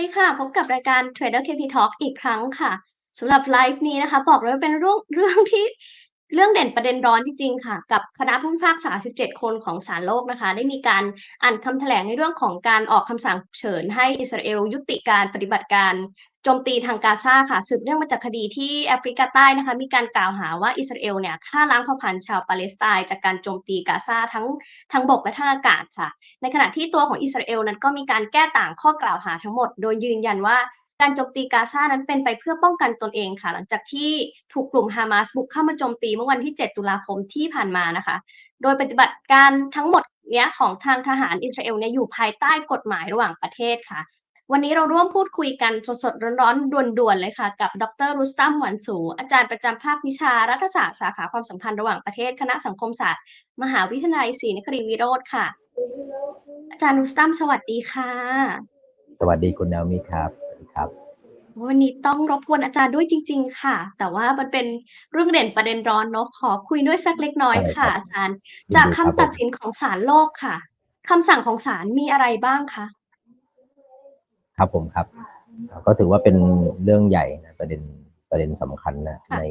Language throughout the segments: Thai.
ดีค่ะ พบกับรายการ Trader KP Talk อีกครั้งค่ะสำหรับไลฟ์นี้นะคะ บอกเลยว่าเป็นเรื่องเรื่องที่เรื่องเด่นประเด็นร้อนจริงๆค่ะ กับคณะผู้พิพากษา 17 คนของศาลโลกนะคะ ได้มีการอ่านคำแถลงในเรื่องของการออกคำสั่งฉุกเฉินให้อิสราเอลยุติการปฏิบัติการ จมตีทางกาซาค่ะ สืบเนื่องมาจากคดีที่แอฟริกาใต้นะคะ มีการกล่าวหาว่าอิสราเอลเนี่ยฆ่าล้างเผ่าพันธุ์ชาวปาเลสไตน์จากการโจมตีกาซาทั้งทั้งบกและทางอากาศค่ะ ในขณะที่ตัวของอิสราเอลนั้นก็มีการแก้ต่างข้อกล่าวหาทั้งหมด โดยยืนยันว่าการโจมตีกาซานั้นเป็นไปเพื่อป้องกันตนเองค่ะ หลังจากที่ถูกกลุ่มฮามาสบุกเข้ามาโจมตีเมื่อวันที่ 7 ตุลาคมที่ผ่านมานะคะ โดยปฏิบัติการทั้งหมดเนี้ยของทางทหารอิสราเอลเนี่ยอยู่ภายใต้กฎหมายระหว่างประเทศค่ะ วันนี้เราร่วมพูดคุยกันสดๆ ร้อนๆ ด่วนๆ เลยค่ะ กับดรรุสตัมหวันสู อาจารย์ประจำภาควิชารัฐศาสตร์สาขาความสัมพันธ์ระหว่างประเทศคณะสังคมศาสตร์ มหาวิทยาลัยศรีนครินทร์วิโรธค่ะ อาจารย์รุสตัมสวัสดีค่ะ สวัสดีคุณนามิครับสวัสดีครับ วันนี้ต้องรบกวนอาจารย์ด้วยจริง ๆ ค่ะ แต่ว่ามันเป็นเรื่องเด่นประเด็นร้อนเนาะขอคุยด้วยสักเล็กน้อยค่ะ อาจารย์ จากคำตัดสินของศาลโลกค่ะคำสั่งของศาลมีอะไรบ้างคะ ครับผมครับ ก็ถือว่าเป็นเรื่องใหญ่นะประเด็นประเด็นสำคัญนะใน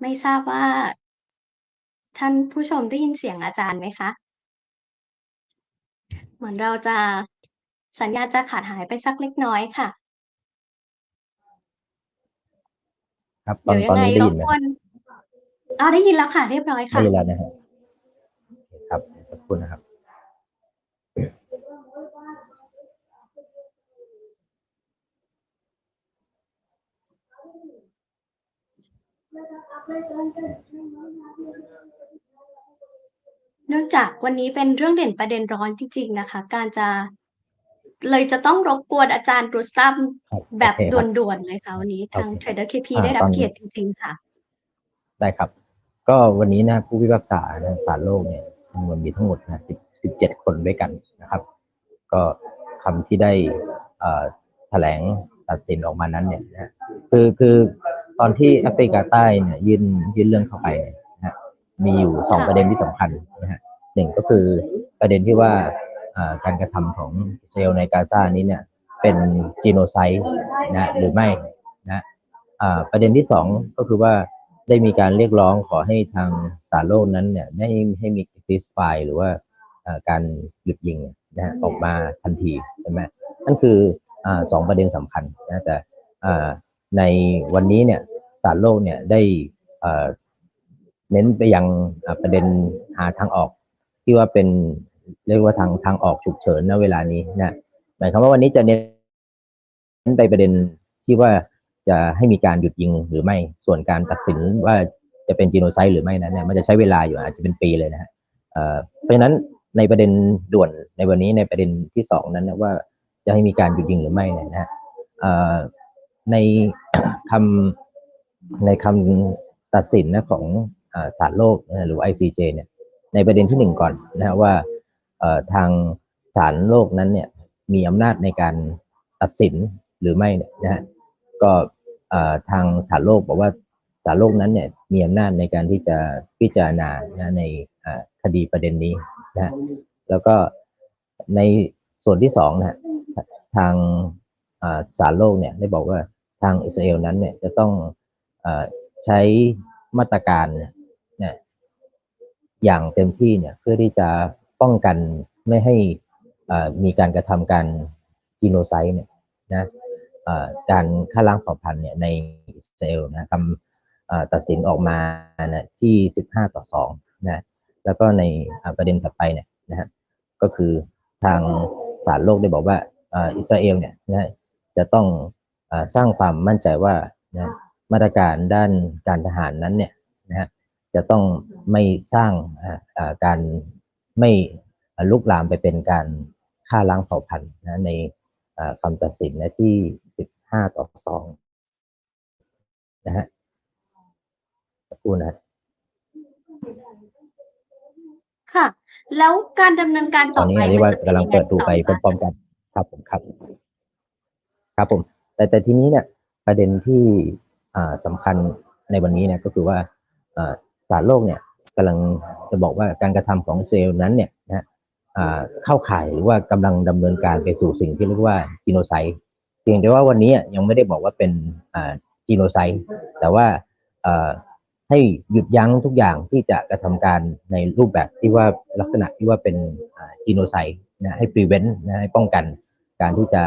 ไม่ทราบว่า ท่านผู้ชมได้ยินเสียงอาจารย์ไหมคะ เหมือนเราจะสัญญาณจะขาดหายไปสักเล็กน้อยค่ะ ครับตอนเดี๋ยวตยัอนงไงนี้ได้รยิบนไหมกวนอ้าวได้ยินแล้วค่ะ เรียบร้อยได้ค่ะ ยินแล้วนะฮะครับขอบคุณนะครับ เนื่องจากวันนี้เป็นเรื่องเด่นประเด็นร้อนจริง ๆ นะคะ การจะ เลยจะต้องรบกวนอาจารย์รุสตัมครับแบบโอเคครับด่วนๆเลยค่ะวันนี้ทางโอเค Trader KP อ่าได้รับตอนเกียรติจริงๆค่ะ ได้ครับ ก็วันนี้นะผู้พิพากษานะศาลโลกเนี่ยมันมีทั้งหมดนะสิบสิบเจ็ดคนด้วยกันนะครับ ก็คำที่ได้เอ่อแถลงตัดสินออกมานั้นเนี่ยนะคือคือตอนที่แอฟริกาใต้เนี่ยยื่นยื่นเรื่องเข้าไปเนี่ยนะฮะมีอยู่สองค่ะประเด็นที่สำคัญนะฮะหนึ่งก็คือประเด็นที่ว่าเอ่อ การกระทำของอิสราเอลในกาซานี้เนี่ยเป็นจีโนไซด์นะหรือไม่นะประเด็นที่สองก็คือว่าได้มีการเรียกร้องขอให้ทางศาลโลกนั้นเนี่ยได้ให้มีซีสไฟหรือว่าการหยุดยิงนะออกมาทันทีใช่ไหมนั่นคืออสองประเด็นสำคัญนะแต่ในวันนี้เนี่ยศาลโลกเนี่ยได้เน้นไปยังประเด็นหาทางออกที่ว่าเป็น เรียกว่าทางทางออกฉุกเฉินณเวลานี้นะหมายความว่าวันนี้จะเน้นไปประเด็นที่ว่าจะให้มีการหยุดยิงหรือไม่ส่วนการตัดสินว่าจะเป็นจีโนไซด์หรือไม่นั้นเนี่ยมันจะใช้เวลาอยู่อาจจะเป็นปีเลยนะฮะเอ่อเพราะฉะนั้นในประเด็นด่วนในวันนี้ในประเด็นที่สองนั้นนะว่าจะให้มีการหยุดยิงหรือไม่เนี่ยนะฮะเอ่อในคำในคำตัดสินนะของอ่าศาลโลกนะหรือ ICJ เนี่ยในประเด็นที่หนึ่งก่อนนะฮะว่า ทางศาลโลกนั้นเนี่ยมีอำนาจในการตัดสินหรือไม่นะฮะก็ทางศาลโลกบอกว่าศาลโลกนั้นเนี่ยมีอำนาจในการที่จะพิจารณานะในคดีประเด็นนี้นะฮะแล้วก็ในส่วนที่สองนะฮะทางศาลโลกเนี่ยได้บอกว่าทางอิสราเอลนั้นเนี่ยจะต้องอใช้มาตรการเนี่ยอย่างเต็มที่เนี่ยเพื่อที่จะ ป้องกันไม่ให้มีการกระทำการจีโนไซด์เนี่ยนะการฆ่าล้างเผ่าพันธุ์เนี่ยในอิสราเอลนะคำตัดสินออกมานะที่ 15 ต่อ2นะแล้วก็ในประเด็นถัดไปเนี่ยนะฮะก็คือทางศาลโลกได้บอกว่าอิสราเอลเนี่ยนะจะต้องอสร้างความมั่นใจว่านะมาตรการด้านการทหารนั้นเนี่ยนะฮะจะต้องไม่สร้างการ ไม่ลุกลามไปเป็นการฆ่าล้างเผ่าพันธุ์นะในอ่าคำตัดสินนะที่ 15 ต่อ 2 นะฮะสักครู่นะฮะค่ะ แล้วการดำเนินการตต่ออนนี้ไปเรียกมันว่าจะเป็นกำลังยังไงเปิดดูต่อไปพคะร้อมๆกันครับผมครับ ครับผม แต่แต่ทีนี้เนี่ย ประเด็นที่อ่าสำคัญในวันนี้เนี่ยก็คือว่าเอ่อศาลโลกเนี่ย กำลังจะบอกว่าการกระทำของอิสราเอลนั้นเนี่ยนะฮะเข้าข่ายหรือว่ากำลังดำเนินการไปสู่สิ่งที่เรียกว่าจีโนไซด์เพียงแต่ว่าวันนี้ยังไม่ได้บอกว่าเป็นจีโนไซด์แต่ว่าให้หยุดยั้งทุกอย่างที่จะกระทำการในรูปแบบที่ว่าลักษณะที่ว่าเป็นจีโนไซด์นะให้ prevent นะให้ป้องกันการที่จะ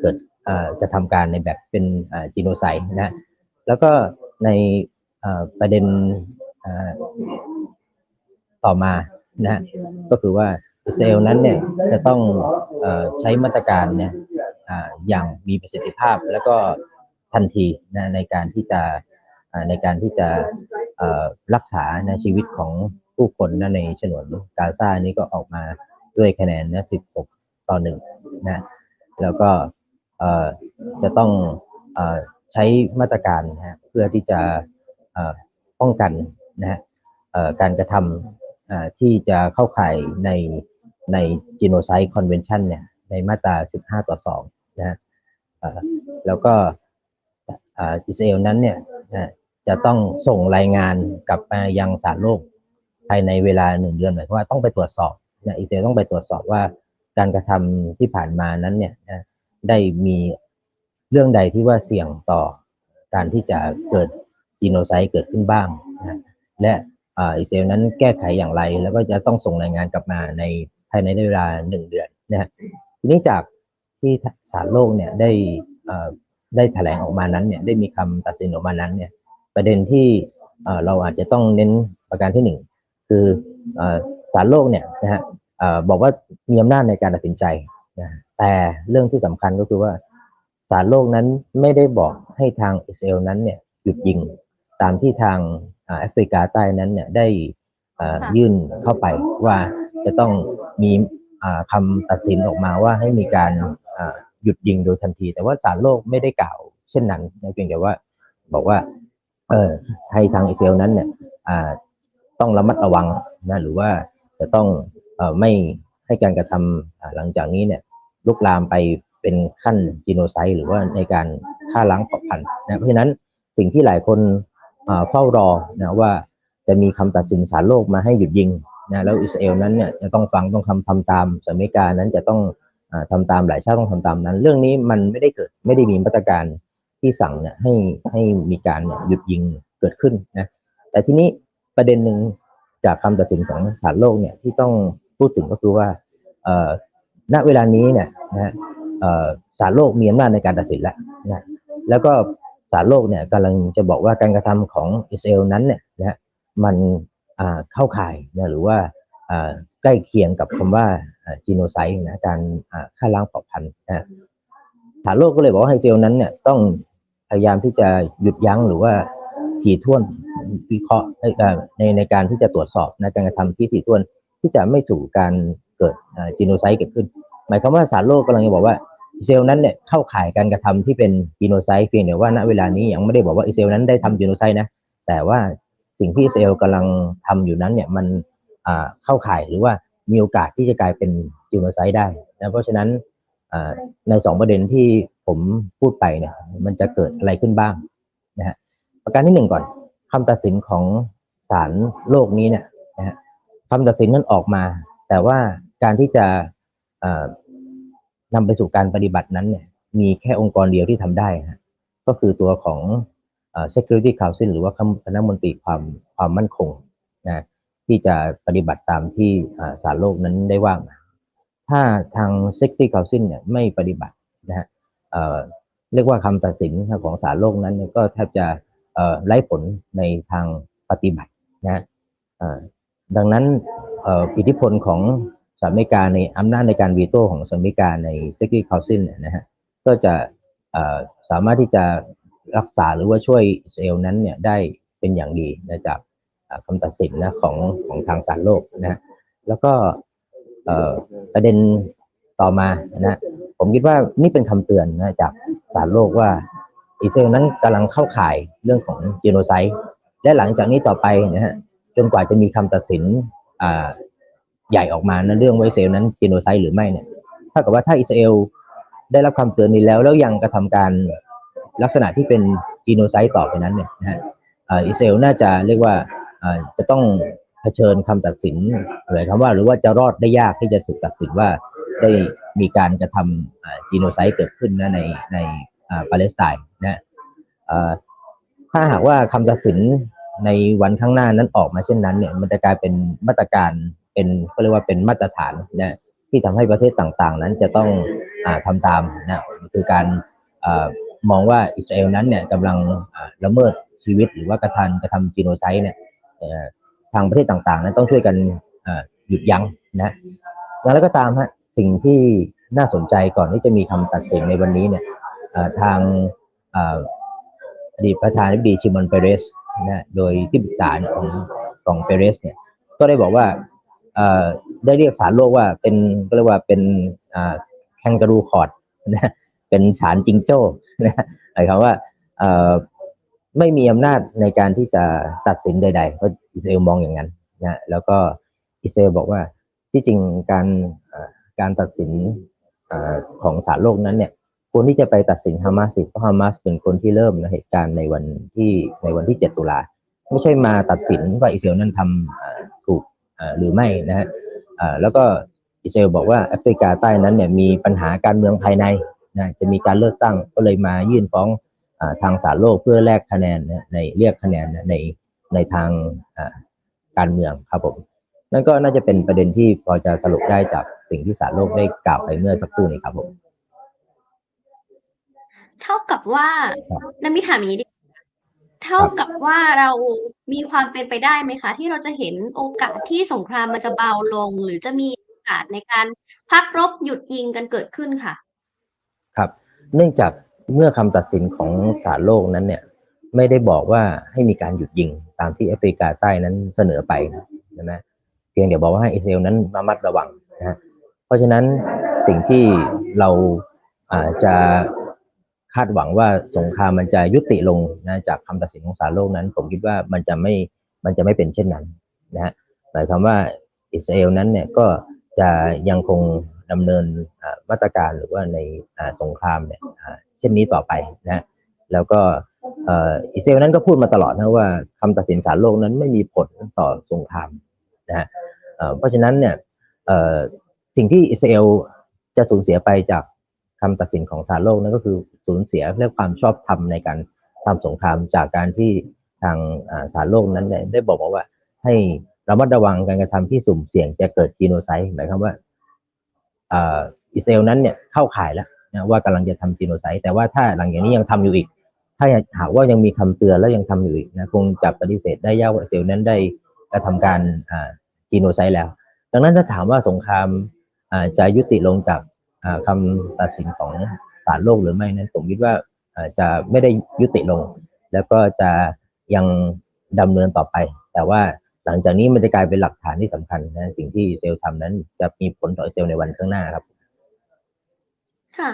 เกิดอ่ากระทำการในแบบเป็นจีโนไซด์นะแล้วก็ในประเด็น ต่อมานะฮะก็คือว่าอิสราเอลนั้นเนี่ยจะต้องอใช้มาตรการเนี่ยออย่างมีประสิทธิภาพแล้วก็ทันทีนะในการที่จะในการที่จะรักษาในชีวิตของผู้คนนะในฉนวนกาซานี้ก็ออกมาด้วยคะแนนนะ16 ต่อหนึ่งนะแล้วก็จะต้องอใช้มาตรการนะเพื่อที่จะป้องกัน นะฮะการกระทำที่จะเข้าข่ายในใน Genocide Convention เนี่ยในมาตรา 15 ต่อ 2 นะฮะแล้วก็อิสราเอลนั้นเนี่ยจะต้องส่งรายงานกลับมายังศาลโลกภายในเวลาหนึ่งเดือนหมายความว่าต้องไปตรวจสอบนะอิสราเอลต้องไปตรวจสอบว่าการกระทำที่ผ่านมานั้นเนี่ยได้มีเรื่องใดที่ว่าเสี่ยงต่อการที่จะเกิดจีโนไซด์เกิดขึ้นบ้างนะ และอิสราเอลนั้นแก้ไขอย่างไร แล้วก็จะต้องส่งรายงานกลับมาในภายในเวลาหนึ่งเดือนนะฮะทีนี้จากที่ศาลโลกเนี่ยได้ได้แถลงออกมานั้นเนี่ยได้มีคำตัดสินออกมานั้นเนี่ยประเด็นที่เราอาจจะต้องเน้นประการที่หนึ่งคืออ่อศาลโลกเนี่ยนะฮะบอกว่ามีอำนาจในการตัดสินใจนะแต่เรื่องที่สำคัญก็คือว่าศาลโลกนั้นไม่ได้บอกให้ทางอิสราเอลนั้นเนี่ยหยุดยิง ตามที่ทางอ่าแอฟริกาใต้นั้นเนี่ยได้อ่าค่ะยื่นเข้าไปว่าจะต้องมีอ่าคำตัดสินออกมาว่าให้มีการอ่าหยุดยิงโดยทันที แต่ว่าศาลโลกไม่ได้กล่าวเช่นนั้นนะเพียงแต่ว่าบอกว่าเออให้ทางอิสราเอลนั้นเนี่ยอ่าต้องระมัดระวังนะหรือว่าจะต้องเอ่อไม่ให้การกระทำอ่าหลังจากนี้เนี่ยลุกลามไปเป็นขั้นจีโนไซด์หรือว่าในการฆ่าล้างเผ่าพันธุ์นะเพราะฉะนั้นสิ่งที่หลายคนอ่า เฝ้ารอนะว่าจะมีคำตัดสินศาลโลกมาให้หยุดยิงนะแล้วอิสราเอลนั้นเนี่ยจะต้องฟังต้องทำทำตามสหรัฐอเมริกานั้นจะต้องอาทำตามหลายชาติต้องทำตามนั้น เรื่องนี้มันไม่ได้เกิดไม่ได้มีมาตรการที่สั่งเนี่ยให้ให้มีการหยุดยิงเกิดขึ้นนะแต่ทีนี้ประเด็นหนึ่งจากคำตัดสินของศาลโลกเนี่ยที่ต้องพูดถึงก็คือว่าอ่อณเวลานี้เนี่ยนะอ่อศาลโลกมีอำนาจในการตัดสินแล้วนะแล้วก็าลโลกเนี่ยกำลังจะบอกว่าการกระทำของอิสราเอลนั้นเนี่ยนะมันเข้าข่ายนะหรือว่าใกล้เคียงกับคำว่าจีโนไซด์นะการฆ่าล้างเผ่าพันธุ์นะศาลโลกก็เลยบอกว่าให้อิสราเอลนั้นเนี่ยต้องพยายามที่จะหยุดยั้งหรือว่าถี่ถ้วนวิเคราะห์ในในการที่จะตรวจสอบนะการกระทำที่ถี่ถ้วนที่จะไม่สู่การเกิดจีโนไซด์เกิดขึ้น หมายความว่าสารโลกกำลังจะบอกว่า เอลนั้นเนี่ยเข้าข่ายการกระทำที่เป็นจีโนไซด์เพียงแต่ว่าณเวลานี้ยังไม่ได้บอกว่าอิสเอลนั้นได้ทำจีโนไซด์นะแต่ว่าสิ่งที่อิสเอลกำลังทำอยู่นั้นเนี่ยมันอ่าเข้าข่ายหรือว่ามีโอกาสที่จะกลายเป็นจีโนไซด์ได้นะเพราะฉะนั้นอ่าในสองประเด็นที่ผมพูดไปเนี่ยมันจะเกิดอะไรขึ้นบ้างนะฮะประการที่หนึ่งก่อนคำตัดสินของศาลโลกนี้เนี่ยนะฮะคำตัดสินนั้นออกมา แต่ว่าการที่จะอ่อ นำไปสู่การปฏิบัตินั้นเนี่ยมีแค่องค์กรเดียวที่ทำได้ฮะก็คือตัวของเอ่อ Security Council หรือว่าคณะมนตรีความความมั่นคงนะที่จะปฏิบัติตามที่อ่าสารโลกนั้นได้ว่ามาถ้าทาง Security Council เนี่ยไม่ปฏิบัตินะฮะเอ่อเรียกว่าคำตัดสินของสารโลกนั้นก็แทบจะเอ่อไร้ผลในทางปฏิบัตินะฮะดังนั้นอิทธิพลของ สหรัฐอเมริกาในอำนาจในการวีโต้ของสหรัฐอเมริกาใน Security Council เนี่ยนะฮะก็จะสามารถที่จะรักษาหรือว่าช่วยอิสราเอลนั้นเนี่ยได้เป็นอย่างดีนะจากอ่าคำตัดสินนะของของทางศาลโลกนะฮะแล้วก็ประเด็นต่อมานะฮะผมคิดว่านี่เป็นคำเตือนนะจากศาลโลกว่าอิสราเอลนั้นกำลังเข้าข่ายเรื่องของจีโนไซด์และหลังจากนี้ต่อไปนะฮะจนกว่าจะมีคำตัดสินอ่า ใหญ่ออกมานะเรื่องไวเอลนั้นจีโนไซด์หรือไม่เนี่ยถ้ากับว่าถ้าอิสราเอลได้รับคำเตือนนี้แล้วแล้วยังกระทำการลักษณะที่เป็นจีโนไซต์ต่อไปนั้นเนี่ยนะฮะอิสราเอลน่าจะเรียกว่าจะต้องเผชิญคำตัดสินหมายความว่า หรือว่าจะรอดได้ยากที่จะถูกตัดสินว่าได้มีการกระทำจีโนไซต์เกิดขึ้นนะในในปาเลสไตน์นะถ้าหากว่าคำตัดสินในวันข้างหน้านั้นออกมาเช่นนั้นเนี่ยมันจะกลายเป็นมาตรการ เป็นก็เรียกว่าเป็นมาตรฐานนะที่ทำให้ประเทศต่างๆ นั้นจะต้องอาทำตามนะคือการอมองว่าอิสราเอลนั้นเนี่ยกำลังละเมิดชีวิตหรือว่ากระทำกระทำจีโนไซต์เนี่ยทางประเทศต่างๆ นั้นต้องช่วยกันหยุดยั้งนะอย่างไรก็ตามฮะสิ่งที่น่าสนใจก่อนที่จะมีคำตัดสินในวันนี้เนี่ยทางอดีตประธานาธิบดีชิมอนเปเรสนะโดยที่ปรึกษาของของเปเรสเนี่ยก็ได้บอกว่า ได้เรียกศาลโลกว่าเป็นก็เรียกว่าเป็นแคนการูคอร์ดนะเป็นศาลจิงโจ้นะหมายความว่าเอ่อไม่มีอำนาจในการที่จะตัดสินใดๆเพราะอิสราเอลมองอย่างนั้นนะแล้วก็อิสราเอลบอกว่าที่จริงการการตัดสินอของศาลโลกนั้นเนี่ยควรที่จะไปตัดสินฮามาสิเพราะฮามาสเป็นคนที่เริ่มเหตุการณ์ในวันที่ในวันที่ 7 ตุลาไม่ใช่มาตัดสินว่าอิสราเอลนั้นทำ หรือไม่นะฮะเอ่อแล้วก็อิสราเอลบอกว่าแอฟริกาใต้นั้นเนี่ยมีปัญหาการเมืองภายในนะจะมีการเลือกตั้งก็เลยมายื่นฟ้องอาทางศาลโลกเพื่อแลกคะแนนนะในเรียกคะแนนนะในในทางอ่าการเมืองครับผมนั่นก็น่าจะเป็นประเด็นที่พอจะสรุปได้จากสิ่งที่ศาลโลกได้กล่าวไปเมื่อสักครู่นี้ครับผม เท่ากับว่าครับนันมิถามอย่างนี้ดิ เท่ากับว่าเรามีความเป็นไปได้ไหมคะ ที่เราจะเห็นโอกาสที่สงครามมันจะเบาลง หรือจะมีโอกาสในการพักรบหยุดยิงกันเกิดขึ้นค่ะ ครับ เนื่องจากเมื่อคำตัดสินของศาลโลกนั้นเนี่ย ไม่ได้บอกว่าให้มีการหยุดยิงตามที่แอฟริกาใต้นั้นเสนอไปใช่ไหมเพียงแต่บอกว่าให้อิสราเอลนั้นระมัดระวังนะฮะเพราะฉะนั้นสิ่งที่เราอาจะ คาดหวังว่าสงครามมันจะยุติลงนะจากคำตัดสินของศาลโลกนั้น ผมคิดว่ามันจะไม่มันจะไม่เป็นเช่นนั้นนะฮะหมายความว่าอิสราเอลนั้นเนี่ยก็จะยังคงดำเนินมาตรการหรือว่าในสงครามเนี่ยเช่นนี้ต่อไปนะแล้วก็อิสราเอลนั้นก็พูดมาตลอดนะว่าคำตัดสินศาลโลกนั้นไม่มีผลต่อสงครามนะฮะเพราะฉะนั้นเนี่ยสิ่งที่อิสราเอลจะสูญเสียไปจาก คำตัดสินของศาลโลกนั่นก็คือสูญเสียเรื่องความชอบธรรมในการทำสงครามจากการที่ทางอ่าศาลโลกนั้นได้บอกมาว่า ให้ระมัดระวังการกระทำที่สุ่มเสี่ยงจะเกิดจีโนไซด์หมายความว่าอิสราเอลนั้นเนี่ยเข้าข่ายแล้วนะว่ากำลังจะทำจีโนไซด์แต่ว่าถ้าหลังจากนี้ยังทำอยู่อีก ถ้าหากว่ายังมีคำเตือนแล้วยังทำอยู่อีกนะคงจะปฏิเสธได้ยากว่าอิสราเอลนั้นได้กระทำการจีโนไซด์แล้ว ดังนั้นถ้าถามว่าสงครามจะยุติลงจาก อ่าคำตัดสินของศาลโลกหรือไม่นั้นผมคิดว่าอ่าจะไม่ได้ยุติลง แล้วก็จะยังดำเนินต่อไป แต่ว่าหลังจากนี้มันจะกลายเป็นหลักฐานที่สำคัญนะสิ่งที่อิสราเซลทำนั้นจะมีผลต่ออิสราเซลในวันข้างหน้าครับ ค่ะ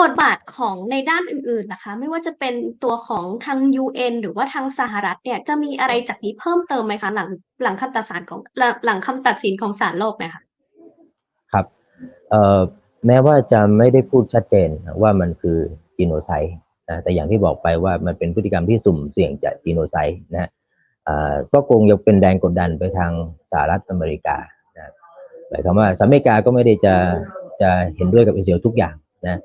บทบาทของในด้านอื่นๆนะคะ ไม่ว่าจะเป็นตัวของทาง UN หรือว่าทางสหรัฐเนี่ยจะมีอะไรจากนี้เพิ่มเติมไหมคะหลังหลังคำตัดสินของหลังหลังคำตัดสินของศาลโลกเนี่ยค่ะครับเอ่อ แม้ว่าจะไม่ได้พูดชัดเจนว่ามันคือจีโนไซด์นะแต่อย่างที่บอกไปว่ามันเป็นพฤติกรรมที่สุ่มเสี่ยงจะจีโนไซด์นะก็คงยังเป็นแรงกดดันไปทางสหรัฐอเมริกานะหมายความว่าสหรัฐอเมริกาก็ไม่ได้จะจะเห็นด้วยกับอิสราเอลทุกอย่างนะ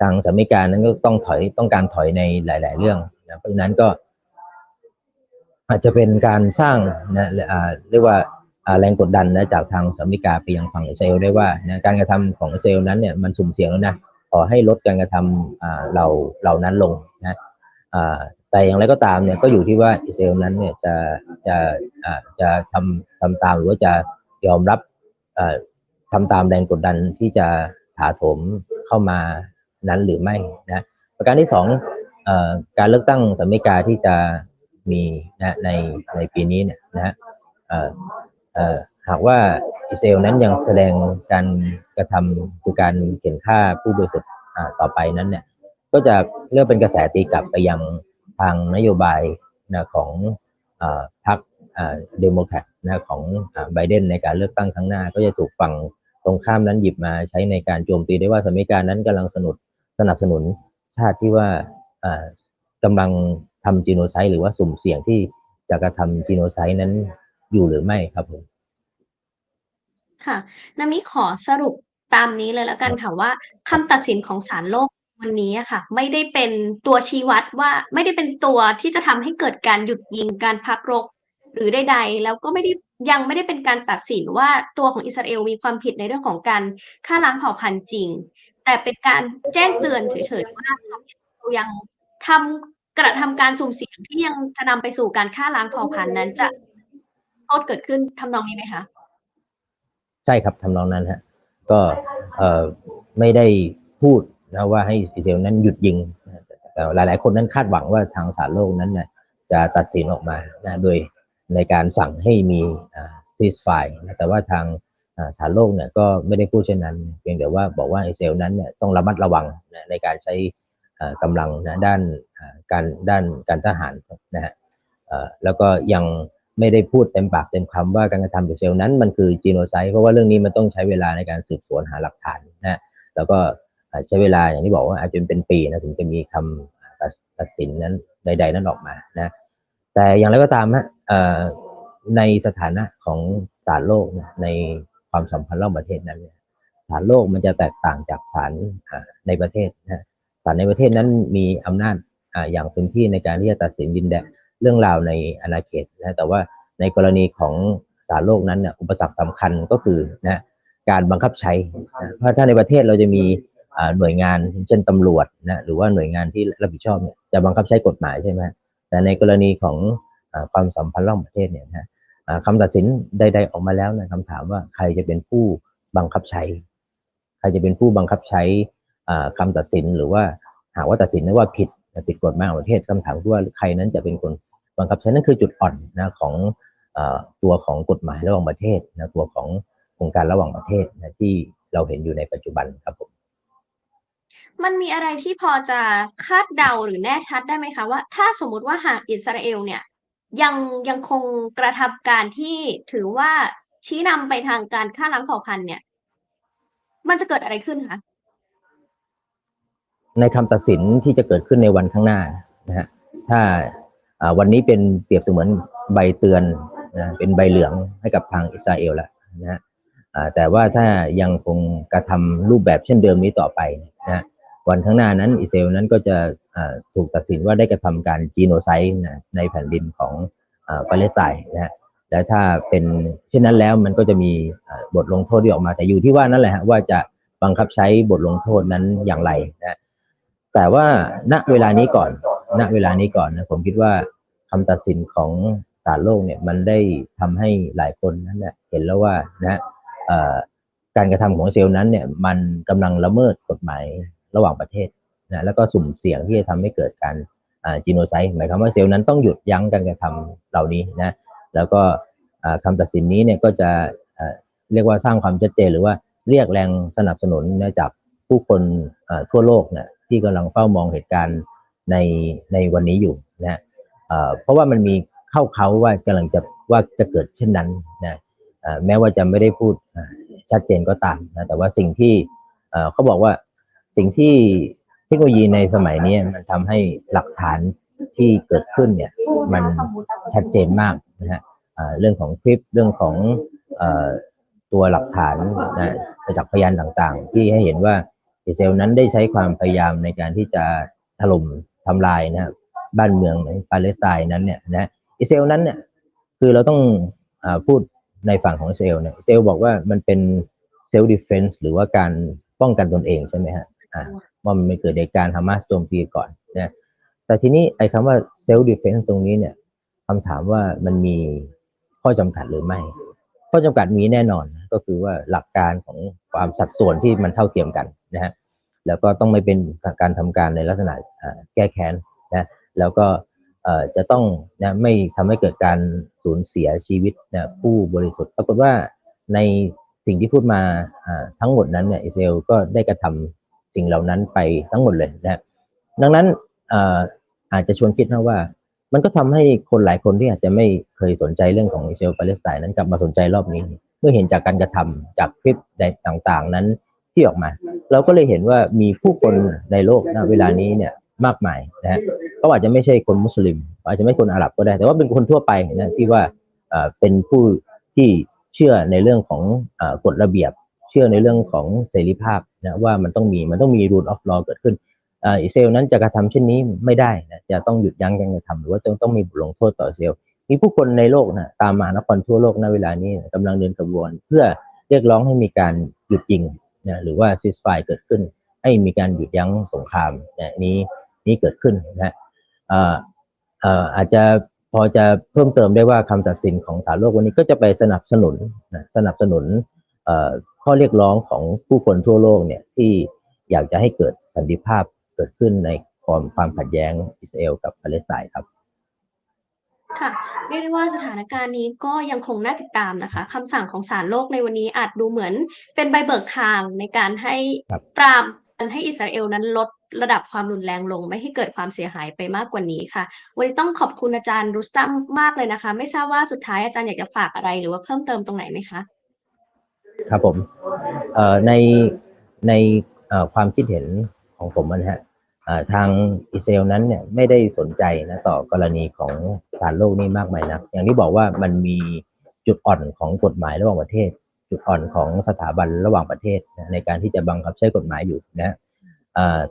ทางสหรัฐอเมริกานั้นก็ต้องถอยต้องการถอยในหลาย ๆ เรื่องนะเพราะฉะนั้นก็อาจจะเป็นการสร้างนะเรียกว่า แรงกดดันนะจากทางสหรัฐอเมริกาไปยังฝั่งอิสราเอลได้ว่านะการกระทำของอิสราเอลนั้นเนี่ยมันสุ่มเสี่ยงแล้วนะขอให้ลดการกระทำเราเหล่านั้นลงนะแต่อย่างไรก็ตามเนี่ยก็อยู่ที่ว่าอิสราเอลนั้นเนี่ยจะจะจะทำทำตามหรือว่าจะยอมรับอ่าทำตามแรงกดดันที่จะถาโถมเข้ามานั้นหรือไม่นะประการที่สองอการเลือกตั้งสหรัฐอเมริกาที่จะมีนะในในปีนี้เนี่ยนะฮะ หากว่าอิสราเอลนั้นยังแสดงการกระทำคือการเขียนฆ่าผู้บริสุทธิ์ต่อไปนั้นเนี่ย ก็จะเรียกเป็นกระแสตีกลับไปยังทางนโยบายนะของอพรรคเดโมแครตนะของไบเดนในการเลือกตั้งครั้งหน้า ก็จะถูกฝั่งตรงข้ามนั้นหยิบมาใช้ในการโจมตีได้ว่าสหรัฐอเมริกานั้นกำลังสนับสนุนสนับสนุนชาติที่ว่าอ่ากำลังทำจีโนไซต์หรือว่าสุ่มเสี่ยงที่จะกระทำจีโนไซต์นั้น อยู่หรือไม่ครับผมค่ะนามิขอสรุปตามนี้เลยแล้วกันค่ะว่าคำตัดสินของศาลโลกวันนี้อะค่ะ ไม่ได้เป็นตัวชี้วัดว่าไม่ได้เป็นตัวที่จะทำให้เกิดการหยุดยิงการพักรบหรือใดๆแล้วก็ไม่ได้ยังไม่ได้เป็นการตัดสินว่าตัวของอิสราเอลมีความผิดในเรื่องของการฆ่าล้างเผ่าพันธุ์จริง แต่เป็นการแจ้งเตือนเฉยๆว่าทางอิสราเอลยังทำกระทำการสุ่มเสี่ยงที่ยังจะนำไปสู่การฆ่าล้างเผ่าพันธุ์นั้นจะโท ษเกิดขึ้นทำนองนี้ไหมคะ ใช่ครับทำนองนั้นฮะ ก็เอ่อไม่ได้พูดนะว่าให้อิสราเอลนั้นหยุดยิงแต่หลาย ๆ คนนั้นคาดหวังว่าทางศาลโลกนั้นนะจะตัดสินออกมานะโดยในการสั่งให้มีซีสไฟนะแต่ว่าทางอ่าศาลโลกเนี่ยก็ไม่ได้พูดเช่นนั้น เพียงแต่ว่าบอกว่าอิสราเอลนั้นเนี่ยต้องระมัดระวังนะในการใช้อ่ากำลังนะด้านการด้านการทหารนะฮะแล้วก็ยัง ไม่ได้พูดเต็มปากเต็มคำว่าการกระทำอิสราเอลนั้นมันคือจีโนไซด์เพราะว่าเรื่องนี้มันต้องใช้เวลาในการสืบสวนหาหลักฐานนะฮะแล้วก็ใช้เวลาอย่างที่บอกว่าอาจจะเป็นปีนะถึงจะมีคำตัดตัดสินนั้นใด ๆ นั้นออกมานะแต่อย่างไรก็ตามฮะในสถานะของศาลโลกนะในความสัมพันธ์ระหว่างประเทศนั้นเนี่ยศาลโลกมันจะแตกต่างจากศาลในประเทศนะศาลในประเทศนั้นมีอำนาจออย่างเต็มที่ในการที่จะตัดสินดินแดน เรื่องราวในอาณาเขตนะแต่ว่าในกรณีของศาลโลกนั้นเนี่ยอุปสรรคสำคัญก็คือนะการบังคับใช้นะเพราะถ้าในประเทศเราจะมีหน่วยงานเช่นตำรวจนะหรือว่าหน่วยงานที่รับผิดชอบเนี่ยจะบังคับใช้กฎหมายใช่ไหมแต่ในกรณีของอความสัมพันธ์ระหว่างประเทศเนี่ยนะคำตัดสินใด ๆออกมาแล้วนะคำถามว่าใครจะเป็นผู้บังคับใช้ ใครจะเป็นผู้บังคับใช้อ่าคำตัดสินหรือว่าหากว่าตัดสินว่าผิดผิดกฎหมายของประเทศคำถามว่าใครนั้นจะเป็นคน บังคับใช้นั่นคือจุดอ่อนนะของอาตัวของกฎหมายระหว่างประเทศนะตัวของโครงการระหว่างประเทศนะที่เราเห็นอยู่ในปัจจุบันครับผมมันมีอะไรที่พอจะคาดเดาหรือแน่ชัดได้ไหมคะว่า ถ้าสมมุติว่าหากอิสราเอลเนี่ยยังยังคงกระทำการที่ถือว่าชี้นำไปทางการฆ่าล้างเผ่าพันธุ์เนี่ย มันจะเกิดอะไรขึ้นคะในคำตัดสินที่จะเกิดขึ้นในวันข้างหน้านะฮะถ้าอ่า วันนี้เป็นเปรียบเสมือนใบเตือนนะเป็นใบเหลืองให้กับทางอิสราเอลแล้วนะแต่ว่าถ้ายังคงกระทำรูปแบบเช่นเดิมนี้ต่อไปนะวันข้างหน้านั้นอิสราเอลนั้นก็จะถูกตัดสินว่าได้กระทำการจีโนไซด์นะในแผ่นดินของอปาเลสไตน์นะฮะและถ้าเป็นเช่นนั้นแล้วมันก็จะมีบทลงโทษที่ออกมาแต่อยู่ที่ว่านั่นแหละฮะว่าจะบังคับใช้บทลงโทษนั้นอย่างไรนะแต่ว่าณเวลานี้ก่อน ณเวลานี้ก่อนนะผมคิดว่าคำตัดสินของศาลโลกเนี่ยมันได้ทำให้หลายคนนั้นเนี่ยเห็นแล้วว่านะการกระทำของเซลล์นั้นเนี่ยมันกำลังละเมิดกฎหมายระหว่างประเทศนะแล้วก็สุ่มเสี่ยงที่จะทำให้เกิดการจีโนไซด์หมายความว่าเซลล์นั้นต้องหยุดยั้งการกระทำเหล่านี้นะแล้วก็อ่าคำตัดสินนี้เนี่ยก็จะเอ่อเรียกว่าสร้างความชัดเจนหรือว่าเรียกแรงสนับสนุนนะจากผู้คนทั่วโลกเนี่ยที่กำลังเฝ้ามองเหตุการณ์ ในในวันนี้อยู่นะเอ่อเพราะว่ามันมีเข้าเขาว่ากำลังจะว่าจะเกิดเช่นนั้นนะแม้ว่าจะไม่ได้พูดชัดเจนก็ตามนะแต่ว่าสิ่งที่เขาบอกว่าสิ่งที่เทคโนโลยีในสมัยนี้มันทำให้หลักฐานที่เกิดขึ้นเนี่ยมันชัดเจนมากนะฮะเรื่องของคลิปเรื่องของอตัวหลักฐานนะจากพยานต่างๆ ที่ให้เห็นว่าอิสราเอลนั้นได้ใช้ความพยายามในการที่จะถล่ม ทำลายนะบ้านเมืองในปาเลสไตน์นั้นเนี่ยนะอิสราเอลนั้นเนี่ยคือเราต้องอาพูดในฝั่งของอิสราเอลเนี่ยอิสราเอลบอกว่ามันเป็นเซลล์ดิเฟนส์หรือว่าการป้องกันตนเองใช่ไหมฮะอ่าว่ามันไม่เกิดเหตุการณ์ฮามาสโจมตีก่อนนะแต่ทีนี้ไอ้คำว่าเซลล์ดิเฟนส์ตรงนี้เนี่ยคำถามว่ามันมีข้อจำกัดหรือไม่ ข้อจำกัดมีแน่นอนก็คือว่าหลักการของความสัดส่วนที่มันเท่าเทียมกันนะฮะ แล้วก็ต้องไม่เป็นการทำการในลักษณะแก้แค้นนะแล้วก็จะต้องนะไม่ทำให้เกิดการสูญเสียชีวิตนะผู้บริสุทธิ์ปรากฏว่าในสิ่งที่พูดมาทั้งหมดนั้นเนี่ยอิสราเอลก็ได้กระทำสิ่งเหล่านั้นไปทั้งหมดเลยนะดังนั้นเอ่อาจจะชวนคิดนะว่า มันก็ทำให้คนหลายคนที่อาจจะไม่เคยสนใจเรื่องของอิสราเอลปาเลสไตน์นั้นกลับมาสนใจรอบนี้ เมื่อเห็นจากการกระทำจากคลิปต่างๆนั้นที่ออกมา เราก็เลยเห็นว่ามีผู้คนในโลกณเวลานี้เนี่ยมากมายนะฮะเขาอาจจะไม่ใช่คนมุสลิม อาจจะไม่ใช่คนอาหรับก็ได้ แต่ว่าเป็นคนทั่วไปนะที่ว่าเอ่อเป็นผู้ที่เชื่อในเรื่องของเอ่อกฎระเบียบ เชื่อในเรื่องของเสรีภาพนะว่ามันต้องมีมันต้องมี rule of law เกิดขึ้นเอ่ออิสราเอลนั้นจะกระทำเช่นนี้ไม่ได้นะจะต้องหยุดยั้งการกระทำหรือว่าต้องต้องมีบทลงโทษต่ออิสราเอลมีผู้คนในโลกนะตามมหานครทั่วโลกณเวลานี้กำลังเดินขบวน เพื่อเรียกร้องให้มีการหยุดยิง นะหรือว่า ceasefire เกิดขึ้น ให้มีการหยุดยั้งสงครามนะนี้นี้เกิดขึ้นนะฮะอ่อเอ่ออาจจะพอจะเพิ่มเติมได้ว่าคำตัดสินของศาลโลกวันนี้ก็จะไปสนับสนุนนะสนับสนุนข้อเรียกร้องของผู้คนทั่วโลกเนี่ยที่อยากจะให้เกิดสันติภาพเกิดขึ้นในความความขัดแย้งอิสราเอลกับปาเลสไตน์ครับ ค่ะเรียกได้ว่าสถานการณ์นี้ก็ยังคงน่าติดตามนะคะคำสั่งของศาลโลกในวันนี้อาจดูเหมือนเป็นใบเบิกทางในการให้ครับปรามให้อิสราเอลนั้นลดระดับความรุนแรงลง ไม่ให้เกิดความเสียหายไปมากกว่านี้ค่ะ วันนี้ต้องขอบคุณอาจารย์รุสตัมมากเลยนะคะ ไม่ทราบว่าสุดท้ายอาจารย์อยากจะฝากอะไรหรือว่าเพิ่มเติมตรงไหนไหมคะ ครับผมในในความคิดเห็นของผมนะฮะ ทางอิสราเอลนั้นเนี่ยไม่ได้สนใจนะต่อกรณีของศาลโลกนี่มากมายนัก อย่างที่บอกว่ามันมีจุดอ่อนของกฎหมายระหว่างประเทศ จุดอ่อนของสถาบันระหว่างประเทศนะในการที่จะบังคับใช้กฎหมายอยู่นะ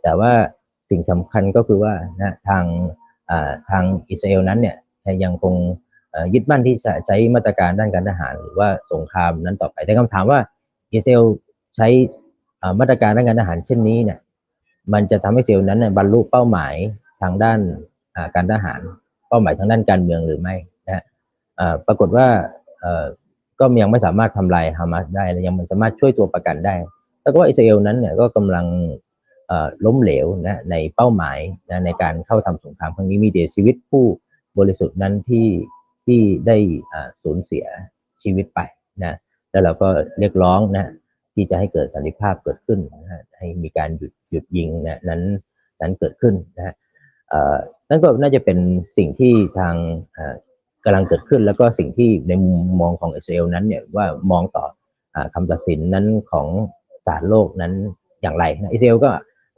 แต่ว่าสิ่งสำคัญก็คือว่านะทางทางอิสราเอลนั้นเนี่ยยังคงยึดมั่นที่จะใช้มาตรการด้านการทหารหรือว่าสงครามนั้นต่อไปแต่คำถามว่าอิสราเอลใช้มาตรการด้านการทหารเช่นนี้เนี่ย มันจะทำให้อิสราเอลนั้นบรรลุเป้าหมายทางด้านการทหาร เป้าหมายทางด้านการเมืองหรือไม่นะปรากฏว่าก็ยังไม่สามารถทำลายฮามาสได้และยังไม่สามารถช่วยตัวประกันได้แล้วก็ว่าอิสราเอลนั้นเนี่ยก็กำลังล้มเหลวนะในเป้าหมายนะในการเข้าทำสงครามครั้งนี้มีเดียชีวิตผู้บริสุทธิ์นั้นที่ที่ได้สูญเสียชีวิตไปนะแล้วเราก็เรียกร้องนะ ที่จะให้เกิดสันติภาพเกิดขึ้นนะฮะให้มีการหยุดหยุดยิงนะนั้นนั้นเกิดขึ้นนะฮะนั่นก็น่าจะเป็นสิ่งที่ทางกำลังเกิดขึ้น แล้วก็สิ่งที่ในมุมมองของอิสราเอลนั้นเนี่ยว่ามองต่ออ่าคำตัดสินนั้นของศาลโลกนั้นอย่างไรนะอิสราเอลก็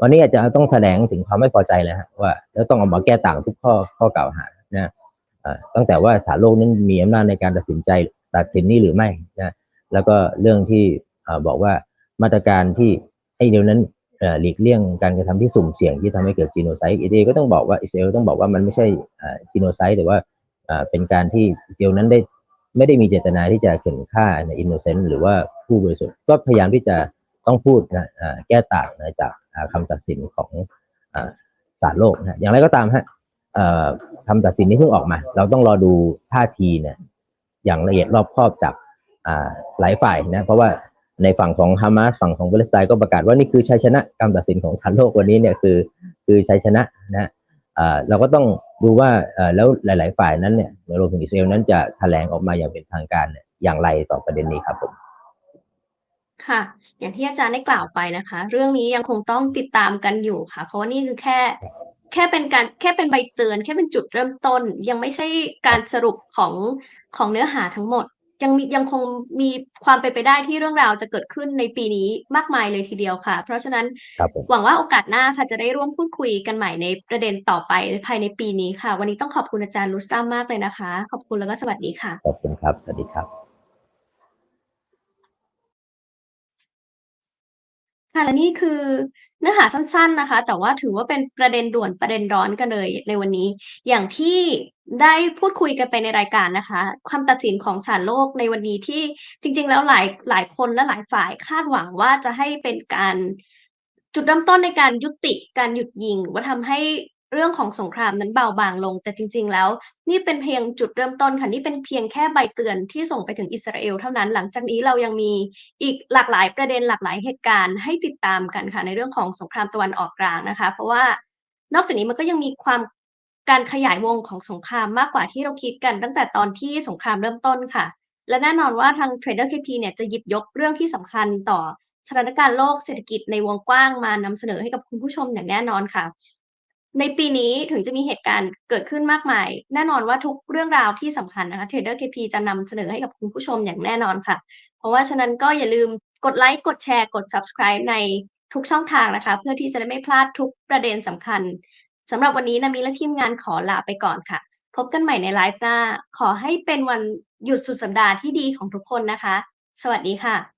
วันนี้อาจจะต้องแสดงถึงความไม่พอใจแล้วว่าแล้วต้องเอามาแก้ต่างทุกข้อข้อกล่าวหานะตั้งแต่ว่าศาลโลกนั้นมีอำนาจในการตัดสินใจตัดสินนี้หรือไม่นะแล้วก็เรื่องที่ บอกว่ามาตรการที่ให้เดียวนั้นหลีกเลี่ยงการกระทำที่สุ่มเสี่ยงที่ทำให้เกิดจีโนไซด์อิสราเอลก็ต้องบอกว่าอิสราเอลต้องบอกว่ามันไม่ใช่จีโนไซด์แต่ว่าเป็นการที่อิสราเอลนั้นได้ไม่ได้มีเจตนาที่จะเข็นฆ่าในอินโนเซนต์หรือว่าผู้บริสุทธิ์ก็พยายามที่จะต้องพูดนะแก้ต่างนะจากอ่าคำตัดสินของศาลโลกนะอย่างไรก็ตามฮะคำตัดสินนี้เพิ่งออกมา เราต้องรอดูท่าทีเนี่ยอย่างละเอียดรอบคอบจากหลายฝ่ายนะเพราะว่า ในฝั่งของฮามาสฝั่งของปาเลสไตน์ก็ประกาศว่านี่คือชัยชนะคำตัดสินของศาลโลกวันนี้เนี่ยคือคือชัยชนะนะเราก็ต้องดูว่าแล้วหลาย ๆ ฝ่ายนั้นเนี่ยรวมถึงอิสราเอลนั้นจะแถลงออกมาอย่างเป็นทางการอย่างไรต่อประเด็นนี้ครับผมค่ะ อย่างที่อาจารย์ได้กล่าวไปนะคะ เรื่องนี้ยังคงต้องติดตามกันอยู่ค่ะ เพราะว่านี่คือแค่แค่เป็นการแค่เป็นใบเตือน แค่เป็นจุดเริ่มต้น ยังไม่ใช่การสรุปของของเนื้อหาทั้งหมด ยังมียังคงมีความเป็นไปได้ที่เรื่องราวจะเกิดขึ้นในปีนี้มากมายเลยทีเดียวค่ะ เพราะฉะนั้นครับผมหวังว่าโอกาสหน้าค่ะจะได้ร่วมพูดคุยกันใหม่ในประเด็นต่อไปภายในปีนี้ค่ะ วันนี้ต้องขอบคุณอาจารย์รุสตามมากเลยนะคะ ขอบคุณแล้วก็สวัสดีค่ะ ขอบคุณครับ สวัสดีครับ ค่ะและนี่คือเนื้อหาสั้น ๆนะคะ แต่ว่าถือว่าเป็นประเด็นด่วนประเด็นร้อนกันเลยในวันนี้ อย่างที่ได้พูดคุยกันไปในรายการนะคะ ความตัดสินของศาลโลกในวันนี้ที่จริง ๆ แล้วหลายหลายคนและหลายฝ่ายคาดหวังว่าจะให้เป็นการจุดเริ่มต้นในการยุติการหยุดยิง ว่าทำให้ เรื่องของสงครามนั้นเบาบางลง แต่จริง ๆ แล้ว นี่เป็นเพียงจุดเริ่มต้นค่ะ นี่เป็นเพียงแค่ใบเตือนที่ส่งไปถึงอิสราเอลเท่านั้น หลังจากนี้เรายังมีอีกหลากหลายประเด็นหลากหลายเหตุการณ์ให้ติดตามกันค่ะ ในเรื่องของสงครามตะวันออกกลางนะคะ เพราะว่านอกจากนี้มันก็ยังมีความการขยายวงของสงครามมากกว่าที่เราคิดกันตั้งแต่ตอนที่สงครามเริ่มต้นค่ะ และแน่นอนว่าทาง Trader KP เนี่ยจะหยิบยกเรื่องที่สำคัญต่อสถานการณ์โลกเศรษฐกิจในวงกว้างมานำเสนอให้กับคุณผู้ชมอย่างแน่นอนค่ะ ในปีนี้ถึงจะมีเหตุการณ์เกิดขึ้นมากมาย แน่นอนว่าทุกเรื่องราวที่สำคัญนะคะ Trader KP จะนำเสนอให้กับคุณผู้ชมอย่างแน่นอนค่ะ เพราะว่าฉะนั้นก็อย่าลืมกดไลค์กดแชร์กด subscribe ในทุกช่องทางนะคะ เพื่อที่จะได้ไม่พลาดทุกประเด็นสำคัญสำหรับวันนี้นามิและทีมงานขอลาไปก่อนค่ะ พบกันใหม่ในไลฟ์หน้า ขอให้เป็นวันหยุดสุดสัปดาห์ที่ดีของทุกคนนะคะ สวัสดีค่ะ